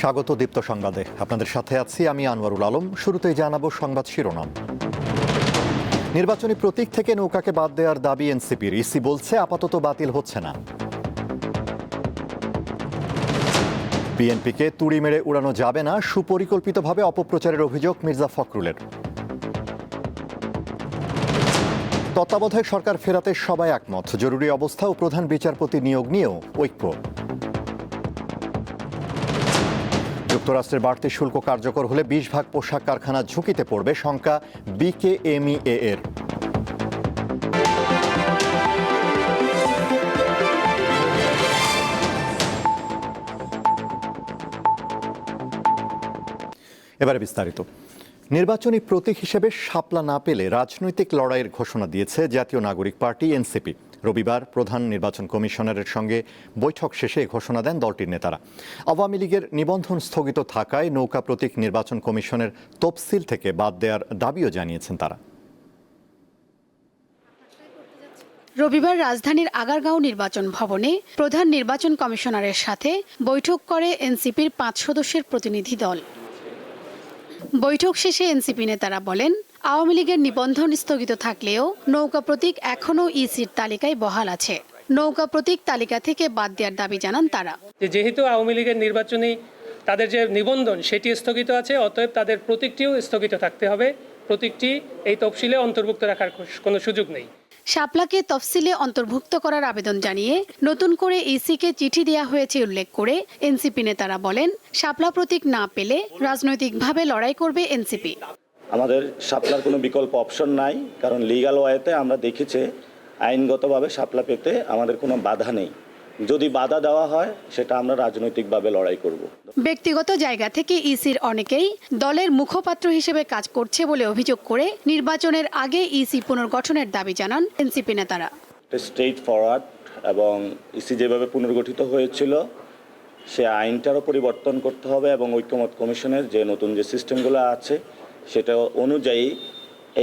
স্বাগত দীপ্ত সংবাদে। আপনাদের সাথে আছি আমি আনোয়ারুল আলম। শুরুতেই জানাব সংবাদ শিরোনাম। নির্বাচনী প্রতীক থেকে নৌকাকে বাদ দেওয়ার দাবি এনসিপির। ইসি বলছে আপাতত বাতিল হচ্ছে না। বিএনপিকে তুড়ি মেরে উড়ানো যাবে না, সুপরিকল্পিতভাবে অপপ্রচারের অভিযোগ মির্জা ফখরুলের। তত্ত্বাবধায়ক সরকার ফেরাতে সবাই একমত। জরুরি অবস্থা ও প্রধান বিচারপতি নিয়োগ নিয়েও ঐক্য। যুক্তরাষ্ট্রের বাড়তি শুল্ক কার্যকর হলে বিশ ভাগ পোশাক কারখানা ঝুঁকিতে পড়বে শঙ্কা বিকেএমইএ এর এবারে বিস্তারিত। নির্বাচনী প্রতীক হিসেবে শাপলা না পেলে রাজনৈতিক লড়াইয়ের ঘোষণা দিয়েছে জাতীয় নাগরিক পার্টি এনসিপি। রবিবার প্রধান নির্বাচন কমিশনারের সঙ্গে বৈঠক শেষে ঘোষণা দেন দলটির নেতারা। আওয়ামী লীগের নিবন্ধন স্থগিত থাকায় নৌকা প্রতীক নির্বাচন কমিশনের তফসিল থেকে বাদ দেওয়ার দাবিও জানিয়েছেন তারা। রবিবার রাজধানীর আগারগাঁও নির্বাচন ভবনে প্রধান নির্বাচন কমিশনারের সাথে বৈঠক করে এনসিপির পাঁচ সদস্যের প্রতিনিধি দল। বৈঠক শেষে এনসিপি নেতারা বলেন আওয়ামী লীগের নিবন্ধন স্থগিত থাকলেও নৌকা প্রতীক এখনও ইসির তালিকায় বহাল আছে। নৌকা প্রতীক তালিকা থেকে বাদ দেওয়ার দাবি জানান তারা। যেহেতু আওয়ামী লীগের নির্বাচনী তাদের যে নিবন্ধন সেটি স্থগিত আছে অতএব তাদের প্রতীকটিও স্থগিত থাকতে হবে। প্রতীকটি এই তফসিলে অন্তর্ভুক্ত রাখার কোনো সুযোগ নেই। শাপলাকে তফসিলে অন্তর্ভুক্ত করার আবেদন জানিয়ে নতুন করে ইসিকে চিঠি দেওয়া হয়েছে উল্লেখ করে এনসিপি নেতারা বলেন শাপলা প্রতীক না পেলে রাজনৈতিকভাবে লড়াই করবে এনসিপি। আমাদের শাপলার কোনো বিকল্প অপশন নাই কারণ লিগাল ওয়েতে আমরা দেখেছি আইনগতভাবে শাপলা পেতে আমাদের কোনো বাধা নেই। যদি বাধা দেওয়া হয় সেটা আমরা রাজনৈতিকভাবে লড়াই করব। ব্যক্তিগত জায়গা থেকে ইসির অনেকেই দলের মুখপাত্র হিসেবে কাজ করছে বলে অভিযোগ করে নির্বাচনের আগে ইসি পুনর্গঠনের দাবি জানান এনসিপি নেতারা। স্ট্রেট ফরওয়ার্ড এবং ইসি যেভাবে পুনর্গঠিত হয়েছিল সে আইনটারও পরিবর্তন করতে হবে এবং ঐক্যমত কমিশনের যে নতুন যে সিস্টেমগুলো আছে সেটা অনুযায়ী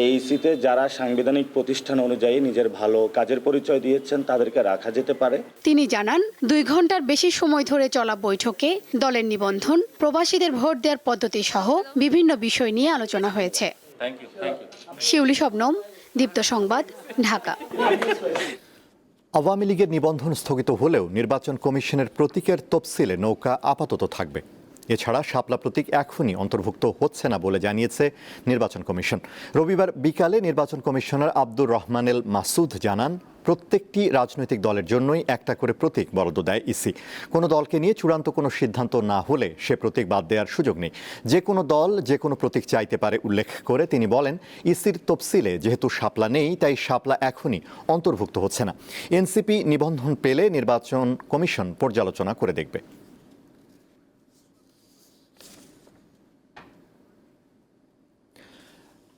এই ইসিতে যারা সাংবিধানিক প্রতিষ্ঠান অনুযায়ী নিজের ভালো কাজের পরিচয় দিয়েছেন তাদেরকে রাখা যেতে পারে। তিনি জানান দুই ঘণ্টার বেশি সময় ধরে চলা বৈঠকে দলের নিবন্ধন প্রবাসীদের ভোট দেওয়ার পদ্ধতি সহ বিভিন্ন বিষয় নিয়ে আলোচনা হয়েছে। শিউলি শবনম দীপ্ত সংবাদ ঢাকা। আওয়ামী লীগের নিবন্ধন স্থগিত হলেও নির্বাচন কমিশনের প্রতীকের তফসিলে নৌকা আপাতত থাকবে। এছাড়া শাপলা প্রতীক এখনই অন্তর্ভুক্ত হচ্ছে না বলে জানিয়েছে নির্বাচন কমিশন। রবিবার বিকালে নির্বাচন কমিশনার আব্দুর রহমানেল মাসুদ জানান, প্রত্যেকটি রাজনৈতিক দলের জন্যই একটা করে প্রতীক বরাদ্দ দেয় ইসি। কোনো দলকে নিয়ে চূড়ান্ত কোনো সিদ্ধান্ত না হলে সে প্রতীক বাদ দেওয়ার সুযোগ নেই। যে কোনো দল যে কোনো প্রতীক চাইতে পারে উল্লেখ করে তিনি বলেন, ইসির তফসিলে যেহেতু শাপলা নেই, তাই শাপলা এখনই অন্তর্ভুক্ত হচ্ছে না। এনসিপি নিবন্ধন পেলে নির্বাচন কমিশন পর্যালোচনা করে দেখবে।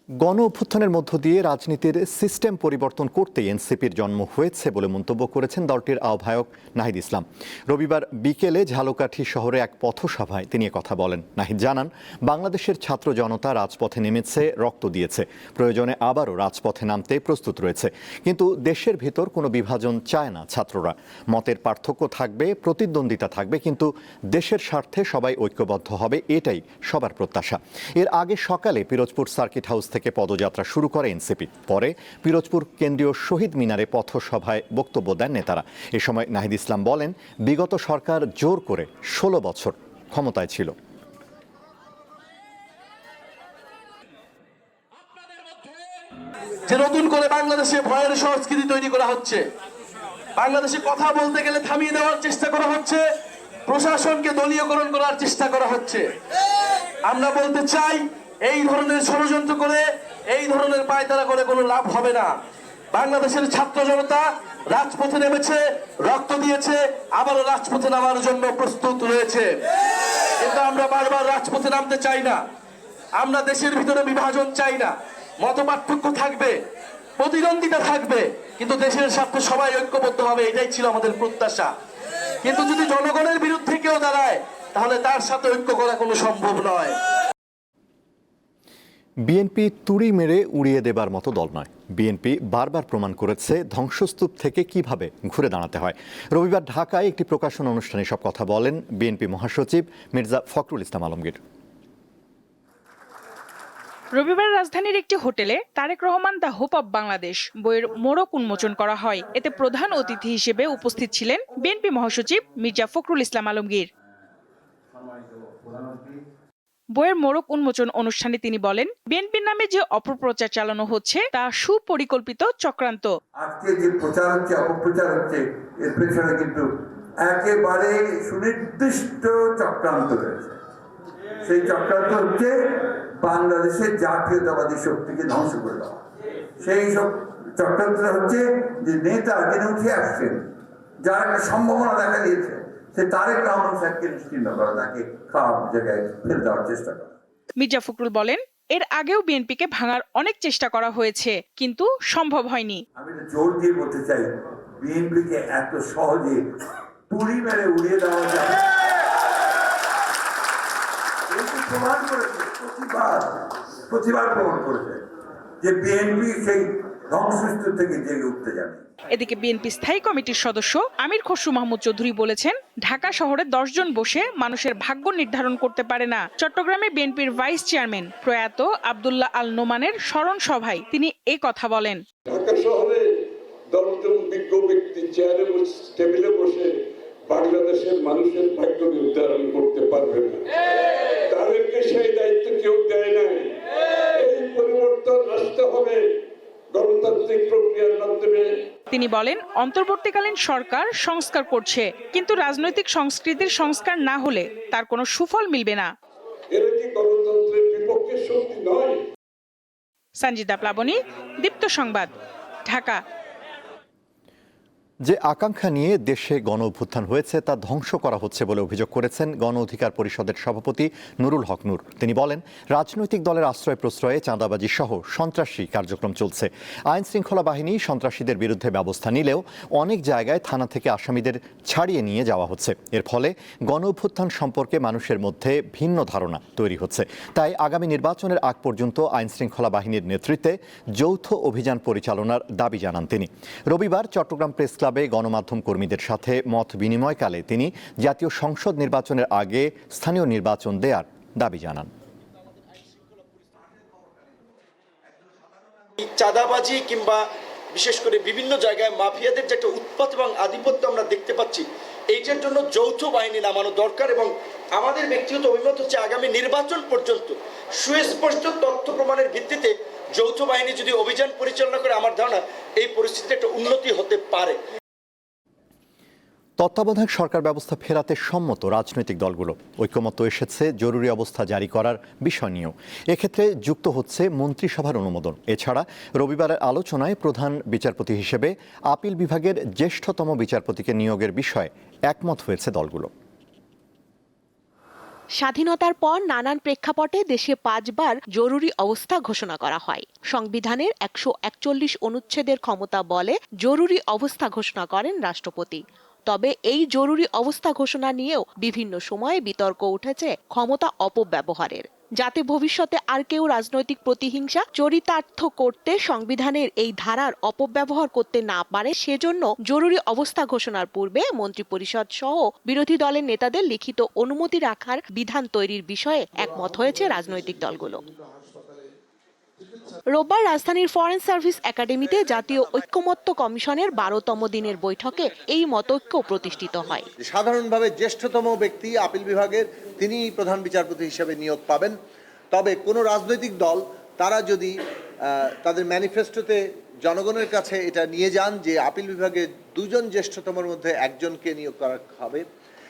গণ অভ্যুত্থানের মধ্য দিয়ে রাজনীতির সিস্টেম পরিবর্তন করতে এনসিপির জন্ম হয়েছে বলে মন্তব্য করেছেন দলটির আহ্বায়ক নাহিদ ইসলাম। রবিবার বিকেলে ঝালকাঠি শহরে এক পথসভায় তিনি কথা বলেন। নাহিদ জানান, বাংলাদেশের ছাত্র জনতা রাজপথে নেমেছে, রক্ত দিয়েছে। প্রয়োজনে আবারও রাজপথে নামতে প্রস্তুত রয়েছে। কিন্তু দেশের ভেতর কোনো বিভাজন চায় না ছাত্ররা। মতের পার্থক্য থাকবে, প্রতিদ্বন্দ্বিতা থাকবে, কিন্তু দেশের স্বার্থে সবাই ঐক্যবদ্ধ হবে, এটাই সবার প্রত্যাশা। এর আগে সকালে পিরোজপুর সার্কিট হাউস থেকে পদযাত্রা শুরু করে এনসিপি। পরে পিরোজপুর কেন্দ্রীয় শহীদ মিনারে পথসভায় বক্তব্য দেন নেতারা। এ সময় নাহিদ ইসলাম বলেন, বিগত সরকার জোর করে ষোলো বছর ক্ষমতায় ছিল। যে নতুন করে বাংলাদেশে ভয়ের সংস্কৃতি তৈরি করা হচ্ছে, বাংলাদেশে কথা বলতে গেলে থামিয়ে দেওয়ার চেষ্টা করা হচ্ছে, প্রশাসনকে দলীয়করণ করার চেষ্টা করা হচ্ছে। আমরা বলতে চাই এই ধরনের ষড়যন্ত্র করে, এই ধরনের পায়তারা করে কোনো লাভ হবে না। বাংলাদেশের ছাত্র জনতা রাজপথে নেমেছে, রক্ত দিয়েছে, আবারও রাজপথে নামার জন্য প্রস্তুত রয়েছে। কিন্তু আমরা বারবার রাজপথে নামতে চাই না। আমরা দেশের ভিতরে বিভাজন চাই না। মত পার্থক্য থাকবে, প্রতিদ্বন্দ্বিতা থাকবে, কিন্তু দেশের স্বার্থে সবাই ঐক্যবদ্ধ হবে এটাই ছিল আমাদের প্রত্যাশা। কিন্তু যদি জনগণের বিরুদ্ধে কেউ দাঁড়ায়, তাহলে তার সাথে ঐক্য করা কোনো সম্ভব নয়। বিএনপি তুড়ি মেরে উড়িয়ে দেবার মতো দল নয়। বিএনপি বারবার প্রমাণ করেছে ধ্বংসস্তূপ থেকে কীভাবে ঘুরে দাঁড়াতে হয়। রবিবার ঢাকায় একটি প্রকাশন অনুষ্ঠানে সব কথা বলেন বিএনপি মহাসচিব মির্জা ফখরুল ইসলাম আলমগীর। রবিবার রাজধানীর একটি হোটেলে Tarique Rahman the hope of Bangladesh বইয়ের মোড়ক উন্মোচন করা হয়। এতে প্রধান অতিথি হিসেবে উপস্থিত ছিলেন বিএনপি মহাসচিব মির্জা ফখরুল ইসলাম আলমগীর। বইয়ের মোড়ক উন্মোচন অনুষ্ঠানে তিনি বলেন, বিএনপির নামে যে অপপ্রচার চালানো হচ্ছে, তা সুপরিকল্পিত চক্রান্ত। আজকে যে প্রচার হচ্ছে, অপপ্রচার হচ্ছে, এর পেছনে কিন্তু একেবারে সুনির্দিষ্ট চক্রান্ত রয়েছে। সেই চক্রান্ত হচ্ছে বাংলাদেশের জাতীয়তাবাদী শক্তিকে ধ্বংস করে দেওয়া। সেই সব চক্রান্তটা হচ্ছে যে নেতা যিনি উঠে আসছেন, যার একটা সম্ভাবনা দেখা দিয়েছে। সে তারেক রহমান সাহেবকে নিশ্চিন্ন করা তাকে খারাপ জায়গায় ফেলে দেওয়ার চেষ্টা করা। মির্জা ফখরুল বলেন এর আগেও বিএনপিকে ভাঙার অনেক চেষ্টা করা হয়েছে কিন্তু সম্ভব হয়নি। আমি জোর দিয়ে বলতে চাই বিএনপিকে এত সহজে পুরি মেরে উড়িয়ে দেওয়া যায়। প্রমাণ করেছে প্রতিবার প্রতিবার প্রমাণ করেছে যে বিএনপি সেই ধ্বংসস্তূপ থেকে জেগে উঠতে যাবে এদিকে বিএনপি স্থায়ী কমিটির সদস্য আমির খসরু মাহমুদ চৌধুরী বলেছেন ঢাকা শহরে দশ জন বসে মানুষের ভাগ্য নির্ধারণ করতে পারে না। চট্টগ্রামে বিএনপির ভাইস চেয়ারম্যান প্রয়াত আবদুল্লাহ আল নোমানের স্মরণ সভায় তিনি এই কথা বলেন। ঢাকা শহরে দশজন বিজ্ঞ ব্যক্তি চেয়ারে বসে টেবিলে বসে বাংলাদেশের মানুষের ভাগ্য নির্ধারণ করতে পারবে না সেই দায়িত্ব কেউ দেয় নাই এই পরিবর্তন আসতে হবে গণতান্ত্রিক প্রক্রিয়ার মাধ্যমে তিনি বলেন অন্তর্বর্তীকালীন সরকার সংস্কার করছে কিন্তু রাজনৈতিক সংস্কৃতির সংস্কার না হলে তার কোনো সুফল মিলবে না। সঞ্জিদা প্লাবনী দীপ্ত সংবাদ ঢাকা। যে আকাঙ্ক্ষা নিয়ে দেশে গণ অভ্যুত্থান হয়েছে, তা ধ্বংস করা হচ্ছে বলে অভিযোগ করেছেন গণ অধিকার পরিষদের সভাপতি নুরুল হক নূর। তিনি বলেন, রাজনৈতিক দলের আশ্রয় প্রশ্রয়ে চাঁদাবাজি সহ সন্ত্রাসী কার্যক্রম চলছে। আইন শৃঙ্খলা বাহিনী সন্ত্রাসীদের বিরুদ্ধে ব্যবস্থা নিলেও অনেক জায়গায় থানা থেকে আসামিদের ছাড়িয়ে নিয়ে যাওয়া হচ্ছে। এর ফলে গণ অভ্যুত্থান সম্পর্কে মানুষের মধ্যে ভিন্ন ধারণা তৈরি হচ্ছে। তাই আগামী নির্বাচনের আগ পর্যন্ত আইন শৃঙ্খলা বাহিনীর নেতৃত্বে যৌথ অভিযান পরিচালনার দাবি জানান তিনি। রবিবার চট্টগ্রাম প্রেস ক্লাবে গণমাধ্যম কর্মীদের সাথে মত বিনিময়কালে তিনি জাতীয় সংসদ নির্বাচনের আগে স্থানীয় নির্বাচন দেয়ার দাবি জানান। চাঁদাবাজি কিংবা বিশেষ করে বিভিন্ন জায়গায় মাফিয়াদের যে একটা উৎপাত এবং আধিপত্য আমরা দেখতে পাচ্ছি, এইটার জন্য যৌথ বাহিনী নামানো দরকার এবং আমাদের ব্যক্তিগত অভিমত হচ্ছে আগামী নির্বাচন পর্যন্ত সুস্পষ্ট তথ্য প্রমাণের ভিত্তিতে যৌথ বাহিনী যদি অভিযান পরিচালনা করে, আমার ধারণা এই পরিস্থিতিতে একটা উন্নতি হতে পারে। তত্ত্বাবধায়ক সরকার ব্যবস্থা ফেরাতে সম্মত রাজনৈতিক দলগুলো। ঐক্যমত্য এসেছে, জরুরি অবস্থা জারি করার বিষয় নিয়েও। এক্ষেত্রে যুক্ত হচ্ছে মন্ত্রিসভার অনুমোদন। এছাড়া রবিবারের আলোচনায় প্রধান বিচারপতি হিসেবে আপিল বিভাগের জ্যেষ্ঠতম বিচারপতিকে নিয়োগের বিষয়ে একমত হয়েছে দলগুলো। স্বাধীনতার পর নানান প্রেক্ষাপটে দেশে পাঁচবার জরুরি অবস্থা ঘোষণা করা হয়। সংবিধানের একশো একচল্লিশ অনুচ্ছেদের ক্ষমতা বলে জরুরি অবস্থা ঘোষণা করেন রাষ্ট্রপতি। তবে এই জরুরি অবস্থা ঘোষণা নিয়েও বিভিন্ন সময়ে বিতর্ক উঠেছে ক্ষমতা অপব্যবহারের। যাতে ভবিষ্যতে আর কেউ রাজনৈতিক প্রতিহিংসা, চরিতার্থ করতে সংবিধানের এই ধারার অপব্যবহার করতে না পারে, সেজন্য জরুরি অবস্থা ঘোষণার পূর্বে মন্ত্রিপরিষদ সহ বিরোধী দলের নেতাদের লিখিত অনুমতি রাখার বিধান তৈরির বিষয়ে একমত হয়েছে রাজনৈতিক দলগুলো। রোববার রাজধানীর ফরেন সার্ভিস একাডেমিতে জাতীয় ঐক্যমত্য কমিশনের বারোতম দিনের বৈঠকে এই মতৈক্য প্রতিষ্ঠিত হয়। সাধারণভাবে জ্যেষ্ঠতম ব্যক্তি আপিল বিভাগের তিনি প্রধান বিচারপতি হিসেবে নিয়োগ পাবেন। তবে কোনো রাজনৈতিক দল তারা যদি তাদের ম্যানিফেস্টোতে জনগণের কাছে এটা নিয়ে যান যে আপিল বিভাগে দুজন জ্যেষ্ঠতমের মধ্যে একজনকে নিয়োগ করা হবে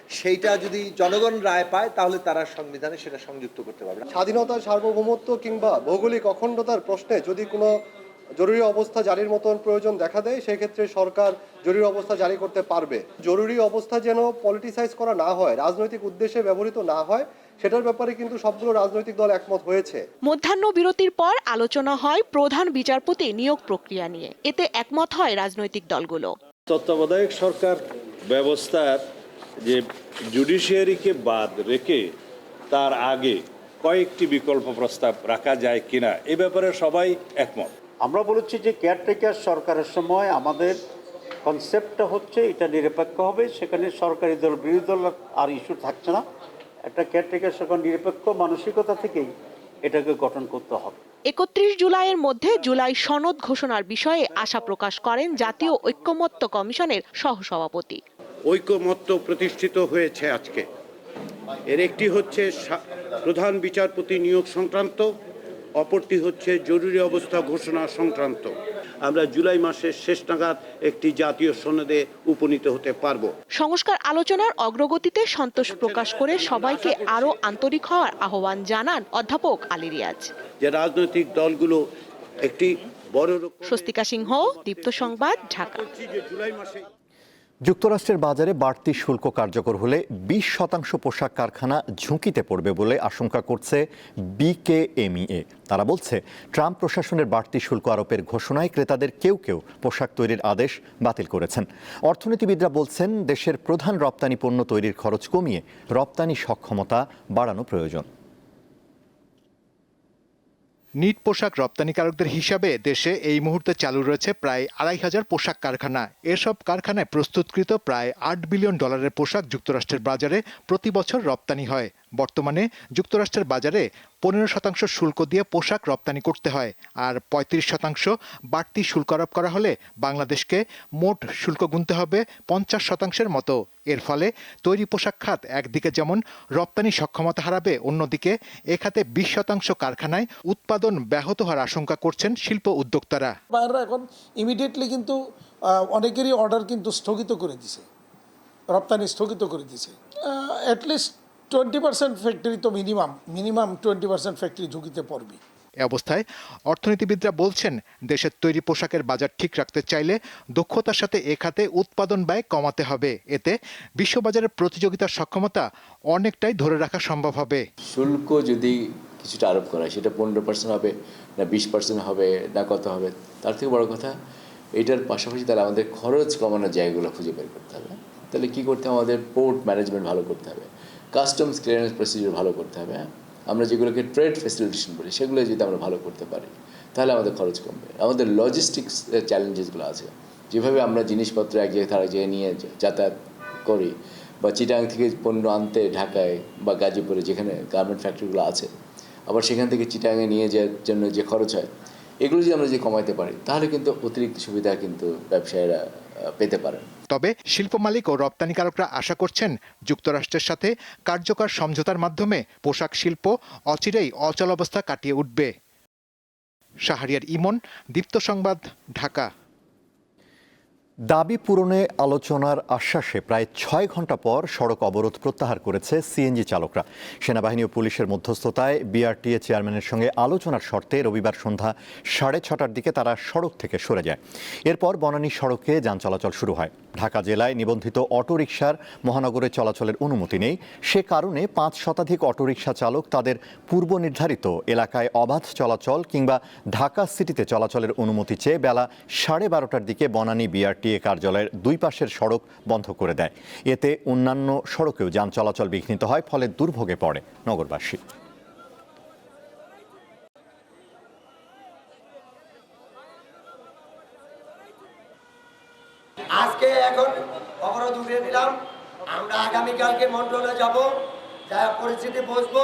সেইটা যদি জনগণ রায় পায় তাহলে তারা সংবিধানে সেটা সংযুক্ত করতে পারবে। স্বাধীনতার সার্বভৌমত্ব কিংবা ভৌগোলিক অখণ্ডতার প্রশ্নে যদি কোনো জরুরি অবস্থা জারির মতন প্রয়োজন দেখা দেয় সেক্ষেত্রে সরকার জরুরি অবস্থা জারি করতে পারবে। জরুরি অবস্থা যেন পলিটিসাইজ করা না হয় রাজনৈতিক উদ্দেশ্যে ব্যবহৃত না হয় সেটার ব্যাপারে কিন্তু সবগুলো রাজনৈতিক দল একমত হয়েছে। মধ্যাহ্ন বিরতির পর আলোচনা হয় প্রধান বিচারপতি নিয়োগ প্রক্রিয়া নিয়ে। এতে একমত হয় রাজনৈতিক দলগুলো। তত্ত্বাবধায়ক সরকার ব্যবস্থার যে জুডিশিয়ারিকে বাদ রেখে তার আগে কয়েকটি বিকল্প প্রস্তাব রাখা যায় কিনা এ ব্যাপারে সবাই একমত। আমরা বলেছি যে কেয়ারটেকার সরকারের সময় আমাদের কনসেপ্টটা হচ্ছে এটা নিরপেক্ষ হবে সেখানে সরকারি দল বিরোধী দল আর ইস্যু থাকছে না। একটা কেয়ারটেকার সরকার নিরপেক্ষ মানসিকতা থেকেই এটাকে গঠন করতে হবে। একত্রিশ জুলাইয়ের মধ্যে জুলাই সনদ ঘোষণার বিষয়ে আশা প্রকাশ করেন জাতীয় ঐক্যমত্য কমিশনের সহসভাপতি। ঐকমত্য প্রতিষ্ঠিত হয়েছে আজকে। এর একটি হচ্ছে প্রধান বিচারপতি নিয়োগ সংক্রান্ত অপরটি হচ্ছে জরুরি অবস্থা ঘোষণা সংক্রান্ত। আমরা জুলাই মাসের শেষ নাগাদ একটি জাতীয় সনদে উপনীত হতে পারব। সংস্কার আলোচনার অগ্রগতিতে সন্তোষ প্রকাশ করে সবাইকে আরও আন্তরিক হওয়ার আহ্বান জানান অধ্যাপক আলী রিয়াজ। যে রাজনৈতিক দলগুলো একটি বড় স্বস্তিকা সিংহ দীপ্ত সংবাদ ঢাকা। জুলাই মাসে যুক্তরাষ্ট্রের বাজারে বাড়তি শুল্ক কার্যকর হলে বিশ শতাংশ পোশাক কারখানা ঝুঁকিতে পড়বে বলে আশঙ্কা করছে বিকেএমইএ। তারা বলছে, ট্রাম্প প্রশাসনের বাড়তি শুল্ক আরোপের ঘোষণায় ক্রেতাদের কেউ কেউ পোশাক তৈরির আদেশ বাতিল করেছেন। অর্থনীতিবিদরা বলছেন, দেশের প্রধান রপ্তানি পণ্য তৈরির খরচ কমিয়ে রপ্তানি সক্ষমতা বাড়ানো প্রয়োজন। নিট পোশাক রপ্তানিকারকদের হিসাবে দেশে এই মুহূর্তে চালু রয়েছে প্রায় আড়াই হাজার পোশাক কারখানা। এসব কারখানায় প্রস্তুতকৃত প্রায় আট বিলিয়ন ডলারের পোশাক যুক্তরাষ্ট্রের বাজারে প্রতি বছর রপ্তানি হয়। বর্তমানে যুক্তরাষ্ট্রের বাজারে পনেরো শতাংশ শুল্ক দিয়ে পোশাক রপ্তানি করতে হয় আর পঁয়ত্রিশ শতাংশ বাড়তি শুল্ক আরোপ করা হলে বাংলাদেশকে মোট শুল্ক গুনতে হবে পঞ্চাশ শতাংশের মতো। এর ফলে তৈরি পোশাক খাত একদিকে যেমন রপ্তানি সক্ষমতা হারাবে, অন্যদিকে এ খাতে বিশ শতাংশ কারখানায় উৎপাদন ব্যাহত হওয়ার আশঙ্কা করছেন শিল্প উদ্যোক্তারা। এখন ইমিডিয়েটলি কিন্তু অনেকেরই অর্ডার কিন্তু স্থগিত করে দিছে। রপ্তানি স্থগিত করে দিছে। At least twenty percent factory তো minimum minimum twenty percent factory ঝুঁকিতে পড়বে। এ অবস্থায় অর্থনীতিবিদরা বলছেন দেশের তৈরি পোশাকের বাজার ঠিক রাখতে চাইলে দক্ষতার সাথে এ খাতে উৎপাদন ব্যয় কমাতে হবে। এতে বিশ্ববাজারের প্রতিযোগিতার সক্ষমতা অনেকটাই ধরে রাখা সম্ভব হবে। শুল্ক যদি কিছুটা আরোপ করা হয় সেটা পনেরো পার্সেন্ট হবে না বিশ পার্সেন্ট হবে না কত হবে তার থেকে বড় কথা এটার পাশাপাশি তারা আমাদের খরচ কমানোর জায়গাগুলো খুঁজে বের করতে হবে। তাহলে কী করতে হবে? আমাদের পোর্ট ম্যানেজমেন্ট ভালো করতে হবে। কাস্টমস ক্লিয়ারেন্স প্রসিডিওর ভালো করতে হবে হ্যাঁ? আমরা যেগুলোকে ট্রেড ফেসিলিটেশন বলি, সেগুলো যদি আমরা ভালো করতে পারি, তাহলে আমাদের খরচ কমবে আমাদের লজিস্টিক্স চ্যালেঞ্জেসগুলো আছে যেভাবে আমরা জিনিসপত্র এক জায়গায় তার জায়গায় নিয়ে যাতায়াত করি, বা চিটাং থেকে পণ্য আনতে ঢাকায় বা গাজীপুরে যেখানে গার্মেন্ট ফ্যাক্টরিগুলো আছে, আবার সেখান থেকে চিটাঙে নিয়ে যাওয়ার জন্য যে খরচ হয়, এগুলো যদি আমরা যে কমাইতে পারি, তাহলে কিন্তু অতিরিক্ত সুবিধা কিন্তু ব্যবসায়ীরা পেতে পারেন। তবে শিল্প মালিক ও রপ্তানিকারকরা আশা করছেন যুক্তরাষ্ট্রের সাথে কার্যকর সমঝোতার মাধ্যমে পোশাক শিল্প অচিরেই অচল অবস্থা কাটিয়ে উঠবে। শাহরিয়ার ইমন, দীপ্ত সংবাদ, ঢাকা। দাবি পূরণে আলোচনার আশ্বাসে প্রায় ছয় ঘণ্টা পর সড়ক অবরোধ প্রত্যাহার করেছে সিএনজি চালকরা। সেনাবাহিনী ও পুলিশের মধ্যস্থতায় বিআরটিএ চেয়ারম্যানের সঙ্গে আলোচনার শর্তে রবিবার সন্ধ্যা সাড়ে ছটার দিকে তারা সড়ক থেকে সরে যায়। এরপর বনানী সড়কে যান চলাচল শুরু হয়। ঢাকা জেলায় নিবন্ধিত অটোরিকশার মহানগরে চলাচলের অনুমতি নেই। সে কারণে পাঁচ শতাধিক অটোরিকশা চালক তাদের পূর্ব নির্ধারিত এলাকায় অবাধ চলাচল কিংবা ঢাকা সিটিতে চলাচলের অনুমতি চেয়ে বেলা সাড়ে বারোটার দিকে বনানী বিআরটিএ কার্যালয়ের দুই পাশের সড়ক বন্ধ করে দেয়। এতে অন্যান্য সড়কেও যান চলাচল বিঘ্নিত হয়, ফলে দুর্ভোগে পড়ে নগরবাসী। আজকে এখন অবরোধ উঠিয়ে দিলাম আমরা আগামীকালকে মন্ডলে যাব, যা পরিস্থিতি বুঝব।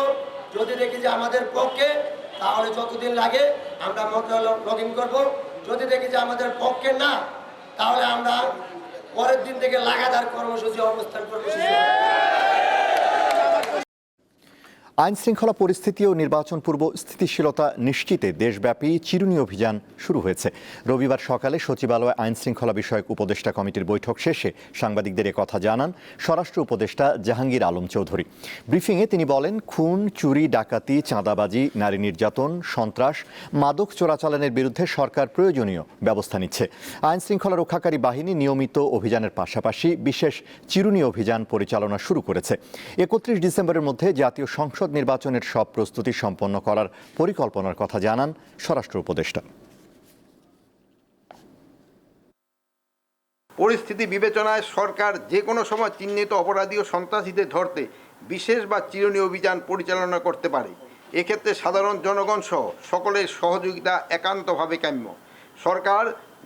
যদি দেখি যে আমাদের পক্ষে, তাহলে যতদিন লাগে আমরা মন্ডল লগ ইন করব। যদি দেখি যে আমাদের পক্ষে না তাহলে আমরা পরের দিন থেকে লাগাতার কর্মসূচি অবস্থান কর্মসূচি আইন শৃঙ্খলা পরিস্থিতি ও নির্বাচন পূর্ব স্থিতিশীলতা নিশ্চিতে দেশব্যাপী চিরুনি অভিযান শুরু হয়েছে। রবিবার সকালে সচিবালয় আইন শৃঙ্খলা বিষয়ক উপদেষ্টা কমিটির বৈঠক শেষে সাংবাদিকদের কথা জানান স্বরাষ্ট্র উপদেষ্টা জাহাঙ্গীর আলম চৌধুরী। ব্রিফিংয়ে তিনি বলেন, খুন, চুরি, ডাকাতি, চাঁদাবাজি, নারী নির্যাতন, সন্ত্রাস, মাদক চোরাচালানের বিরুদ্ধে সরকার প্রয়োজনীয় ব্যবস্থা নিচ্ছে। আইন শৃঙ্খলা রক্ষাকারী বাহিনী নিয়মিত অভিযানের পাশাপাশি বিশেষ চিরুনি অভিযান পরিচালনা শুরু করেছে। একত্রিশ ডিসেম্বরের মধ্যে জাতীয় সংসদ নির্বাচনের সব প্রস্তুতি সম্পন্ন করার পরিকল্পনার কথা জানান স্বরাষ্ট্র উপদেষ্টা। পরিস্থিতি বিবেচনায় সরকার যে কোনো সময় চিহ্নিত অপরাধী ও সন্ত্রাসীদের ধরতে বিশেষ বা চিরুনি অভিযান পরিচালনা করতে পারে। এক্ষেত্রে সাধারণ জনগণ সহ সকলের সহযোগিতা একান্তভাবে কাম্য। সরকার,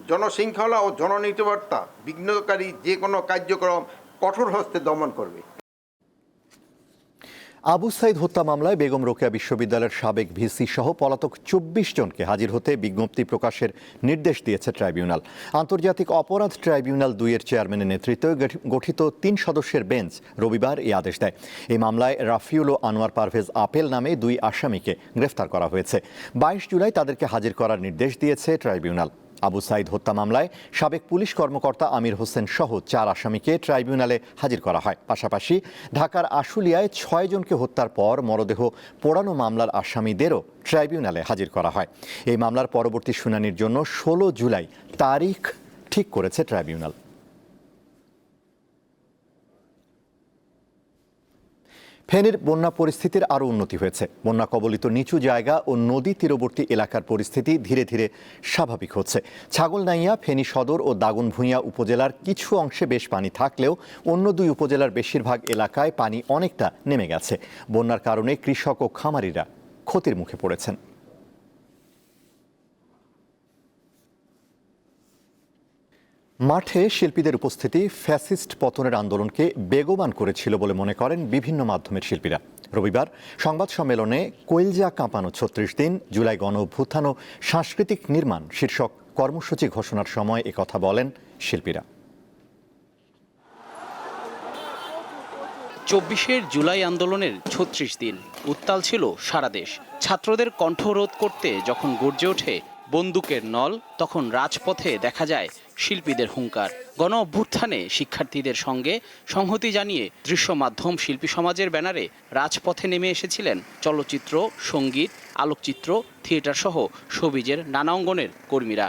জনশৃঙ্খলা ও জননিরাপত্তা বিঘ্নকারী যে কোনো কার্যক্রম কঠোর হস্তে দমন করবে। আবু সাইদ হত্যা মামলায় বেগম রোকেয়া বিশ্ববিদ্যালয়ের সাবেক ভিসি সহ পলাতক চব্বিশ জনকে হাজির হতে বিজ্ঞপ্তি প্রকাশের নির্দেশ দিয়েছে ট্রাইব্যুনাল। আন্তর্জাতিক অপরাধ ট্রাইব্যুনাল দুইয়ের চেয়ারম্যানের নেতৃত্বে গঠিত তিন সদস্যের বেঞ্চ রবিবার এই আদেশ দেয়। এই মামলায় রাফিউল ও আনোয়ার পারভেজ আপেল নামে দুই আসামিকে গ্রেফতার করা হয়েছে। বাইশ জুলাই তাদেরকে হাজির করার নির্দেশ দিয়েছে ট্রাইব্যুনাল। আবু সাইদ হত্যা মামলায় সাবেক পুলিশ কর্মকর্তা আমির হোসেন সহ চার আসামিকে ট্রাইব্যুনালে হাজির করা হয়। পাশাপাশি ঢাকার আশুলিয়ায় ছয়জনকে হত্যার পর মরদেহ পোড়ানো মামলার আসামিদেরও ট্রাইব্যুনালে হাজির করা হয়। এই মামলার পরবর্তী শুনানির জন্য ষোলো জুলাই তারিখ ঠিক করেছে ট্রাইব্যুনাল। ফেনীর বন্যা পরিস্থিতির আরও উন্নতি হয়েছে। বন্যা কবলিত নিচু জায়গা ও নদী তীরবর্তী এলাকার পরিস্থিতি ধীরে ধীরে স্বাভাবিক হচ্ছে। ছাগলনাইয়া, ফেনী সদর ও দাগনভূঞা উপজেলার কিছু অংশে বেশ পানি থাকলেও অন্য দুই উপজেলার বেশিরভাগ এলাকায় পানি অনেকটা নেমে গেছে। বন্যার কারণে কৃষক ও খামারিরা ক্ষতির মুখে পড়েছেন। মাঠে শিল্পীদের উপস্থিতি ফ্যাসিস্ট পতনের আন্দোলনকে বেগবান করেছিল বলে মনে করেন বিভিন্ন মাধ্যমের শিল্পীরা। রবিবার সংবাদ সম্মেলনে কৈলজা কাঁপানো ছত্রিশ দিন, জুলাই গণ অভ্যুত্থান ও সাংস্কৃতিক নির্মাণ শীর্ষক কর্মসূচি ঘোষণার সময় একথা বলেন শিল্পীরা। চব্বিশের জুলাই আন্দোলনের ছত্রিশ দিন, উত্তাল ছিল সারা দেশ। ছাত্রদের কণ্ঠরোধ করতে যখন গর্জে ওঠে বন্দুকের নল, তখন রাজপথে দেখা যায় শিল্পীদের হুঙ্কার। গণ অভ্যুত্থানে শিক্ষার্থীদের সঙ্গে সংহতি জানিয়ে দৃশ্য মাধ্যম শিল্পী সমাজের ব্যানারে রাজপথে নেমে এসেছিলেন চলচ্চিত্র, সংগীত, আলোকচিত্র, থিয়েটার সহ সবিজের নানা অঙ্গনের কর্মীরা।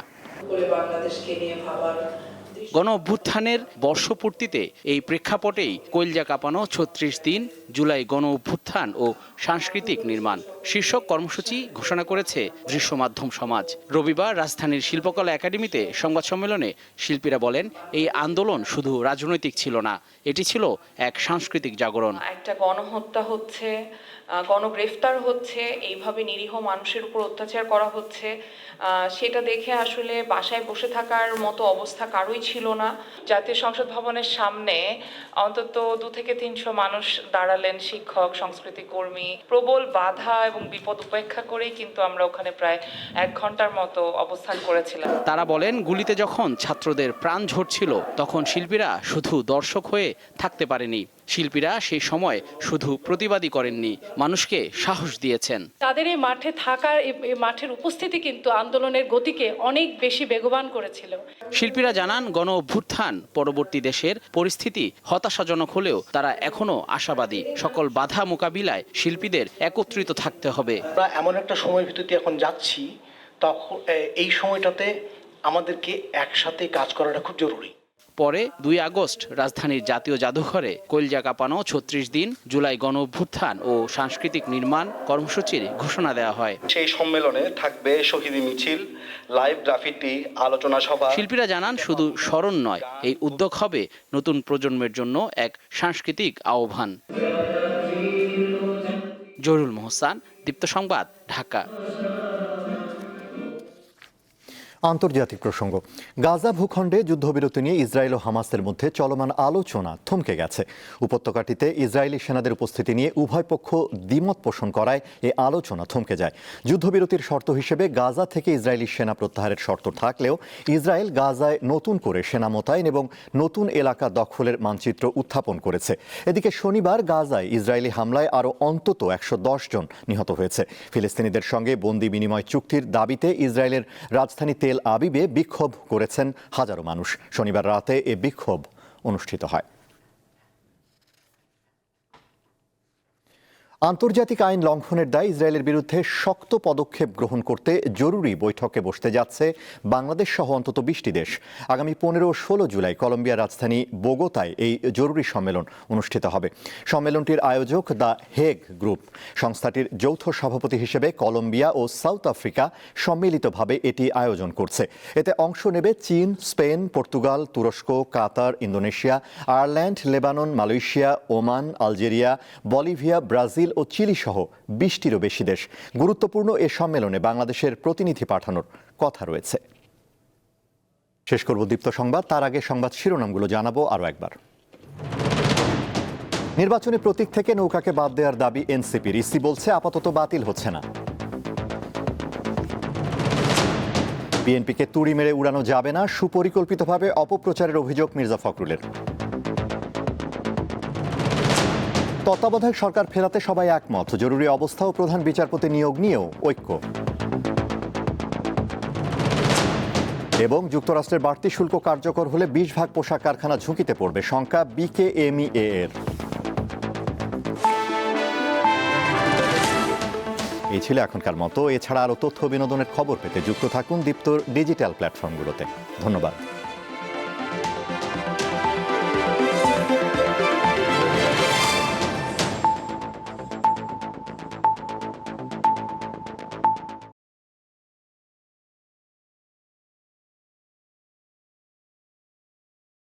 গণ অভ্যুত্থানের বর্ষপূর্তিতে এই প্রেক্ষাপটেই কৈলজা কাঁপানো ছত্রিশ দিন জুলাই গণ অভ্যুত্থান ও সাংস্কৃতিক নির্মাণ। শীর্ষক কর্মসূচি ঘোষণা করেছে দৃশ্য মাধ্যম সমাজ। রবিবার রাজধানীর শিল্পকলা একাডেমিতে সংবাদ সম্মেলনে শিল্পীরা বলেন, এই আন্দোলন শুধু রাজনৈতিক ছিল না, এটি ছিল এক সাংস্কৃতিক জাগরণ। একটা গণহত্যা হচ্ছে গণগ্রেফতার হচ্ছে, এইভাবে নিরীহ মানুষের উপর অত্যাচার করা হচ্ছে সেটা দেখে আসলে বাসায় বসে থাকার মতো অবস্থা কারোই ছিল না। জাতীয় সংসদ ভবনের সামনে অন্তত দু থেকে তিনশো মানুষ দাঁড়ালেন শিক্ষক, সংস্কৃতি কর্মী। প্রবল বাধা এবং বিপদ উপেক্ষা করেই কিন্তু আমরা ওখানে প্রায় এক ঘণ্টার মতো অবস্থান করেছিলাম। তারা বলেন, গুলিতে যখন ছাত্রদের প্রাণ ঝরছিল, তখন শিল্পীরা শুধু দর্শক হয়ে থাকতে পারেনি। শিল্পীরা সেই সময় শুধু প্রতিবাদী করেননি মানুষকে সাহস দিয়েছেন। তাদের এই মাঠে থাকার মাঠের উপস্থিতি কিন্তু আন্দোলনের গতিকে অনেক বেশি বেগবান করেছিল। শিল্পীরা জানান গণ অভ্যুত্থান পরবর্তী দেশের পরিস্থিতি হতাশাজনক হলেও তারা এখনও আশাবাদী। সকল বাধা মোকাবিলায় শিল্পীদের একত্রিত থাকতে হবে। আমরা এমন একটা সময়ের ভিতর দিয়ে এখন যাচ্ছি তখন এই সময়টাতে আমাদেরকে একসাথে কাজ করাটা খুব জরুরি। পরে দুই আগস্ট রাজধানীর জাতীয় জাদুঘরে কইলজা কাঁপানো ছত্রিশ দিন জুলাই গণ অভ্যুত্থান ও সাংস্কৃতিক নির্মাণ কর্মসূচির ঘোষণা দেওয়া হয়। সেই সম্মেলনে থাকবে শহীদি মিছিল লাইভ গ্রাফিটি আলোচনা সভা। শিল্পীরা জানান শুধু স্মরণ নয় এই উদ্যোগ হবে নতুন প্রজন্মের জন্য এক সাংস্কৃতিক আহ্বান। জরুল মোহসান দীপ্ত সংবাদ ঢাকা। আন্তর্জাতিক প্রসঙ্গ। গাজা ভূখণ্ডে যুদ্ধবিরতি নিয়ে ইসরায়েল ও হামাসের মধ্যে চলমান আলোচনা থমকে গেছে। উপত্যকাটিতে ইসরায়েলি সেনাদের উপস্থিতি নিয়ে উভয় পক্ষ দ্বিমত পোষণ করায় এ আলোচনা থমকে যায়। যুদ্ধবিরতির শর্ত হিসেবে গাজা থেকে ইসরায়েলি সেনা প্রত্যাহারের শর্ত থাকলেও ইসরায়েল গাজায় নতুন করে সেনা মোতায়েন এবং নতুন এলাকা দখলের মানচিত্র উত্থাপন করেছে। এদিকে শনিবার গাজায় ইসরায়েলি হামলায় আরও অন্তত একশো দশ জন নিহত হয়েছে। ফিলিস্তিনিদের সঙ্গে বন্দি বিনিময় চুক্তির দাবিতে ইসরায়েলের রাজধানী তেল আবিবে বিক্ষোভ করেছেন হাজারো মানুষ। শনিবার রাতে এ বিক্ষোভ অনুষ্ঠিত হয়। আন্তর্জাতিক আইন লঙ্ঘনের দায় ইসরায়েলের বিরুদ্ধে শক্ত পদক্ষেপ গ্রহণ করতে জরুরি বৈঠকে বসতে যাচ্ছে বাংলাদেশ সহ অন্তত বিশটি দেশ। আগামী পনেরো ষোলো জুলাই কলম্বিয়ার রাজধানী বোগোতায় এই জরুরি সম্মেলন অনুষ্ঠিত হবে। সম্মেলনটির আয়োজক দ্য হেগ গ্রুপ। সংস্থাটির যৌথ সভাপতি হিসেবে কলম্বিয়া ও সাউথ আফ্রিকা সম্মিলিতভাবে এটি আয়োজন করছে। এতে অংশ নেবে চীন, স্পেন, পর্তুগাল, তুরস্ক, Qatar, Indonesia, Ireland, Lebanon, Malaysia, Oman, Algeria, Bolivia Brazil ও চিলি সহ বিশটিরও বেশি দেশ। গুরুত্বপূর্ণ এ সম্মেলনে বাংলাদেশের প্রতিনিধি পাঠানোর কথা রয়েছে। শেষ করব দীপ্ত সংবাদ, তার আগে সংবাদ শিরোনামগুলো জানাব আরও একবার। নির্বাচনী প্রতীক থেকে নৌকাকে বাদ দেওয়ার দাবি এনসিপির। ইসি বলছে আপাতত বাতিল হচ্ছে না। বিএনপিকে তুড়ি মেরে উড়ানো যাবে না, সুপরিকল্পিতভাবে অপপ্রচারের অভিযোগ মির্জা ফখরুলের। তত্ত্বাবধায়ক সরকার ফেরাতে সবাই একমত। জরুরি অবস্থা ও প্রধান বিচারপতি নিয়োগ নিয়েও ঐক্য। এবং যুক্তরাষ্ট্রের বাড়তি শুল্ক কার্যকর হলে বিশ ভাগ পোশাক কারখানা ঝুঁকিতে পড়বে। শঙ্কা বিকেএমইএ এর এই ছিল এখনকার মতো। এছাড়া আরও তথ্য বিনোদনের খবর পেতে যুক্ত থাকুন দীপ্তর ডিজিটাল প্ল্যাটফর্মগুলোতে। ধন্যবাদ।